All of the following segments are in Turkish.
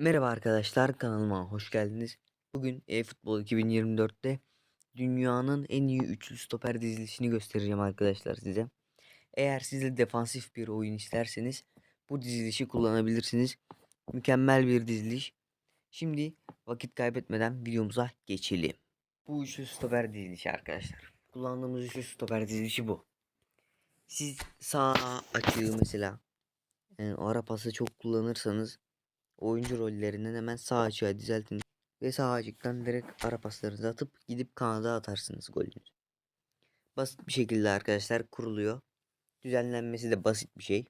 Merhaba arkadaşlar kanalıma hoş geldiniz. Bugün eFootball 2024'te dünyanın en iyi üçlü stoper dizilişini göstereceğim arkadaşlar size. Eğer siz de defansif bir oyun isterseniz bu dizilişi kullanabilirsiniz. Mükemmel bir diziliş. Şimdi vakit kaybetmeden videomuza geçelim. Bu üçlü stoper dizilişi arkadaşlar. Kullandığımız üçlü stoper dizilişi bu. Siz sağ açığı mesela e, ara pası çok kullanırsanız oyuncu rollerinden hemen sağ açığa düzeltin ve sağ açıktan direkt ara paslarınızı atıp gidip kanada atarsınız golünüzü. Basit bir şekilde arkadaşlar kuruluyor. Düzenlenmesi de basit bir şey.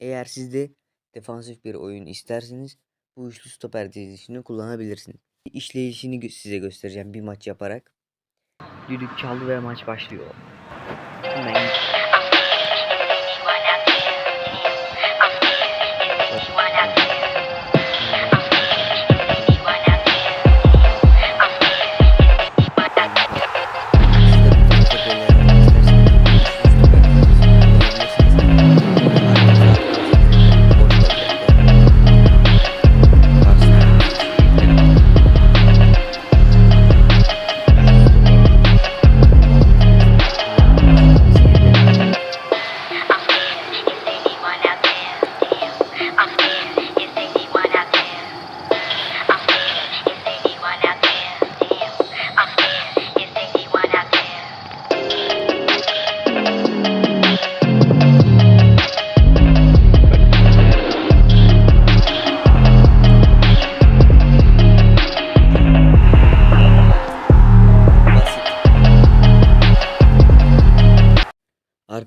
Eğer siz de defansif bir oyun isterseniz bu üçlü stoper dizilişini kullanabilirsiniz. İşleyişini size göstereceğim bir maç yaparak. Düdük çaldı ve maç başlıyor.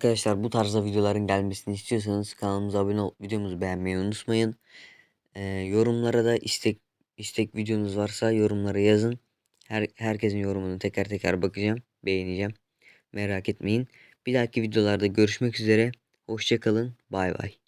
Arkadaşlar bu tarzda videoların gelmesini istiyorsanız kanalımıza abone olup videomuzu beğenmeyi unutmayın. Ee, yorumlara da istek istek videonuz varsa yorumlara yazın. Her, herkesin yorumunu teker teker bakacağım. Beğeneceğim. Merak etmeyin. Bir dahaki videolarda görüşmek üzere. Hoşçakalın. Bay bay.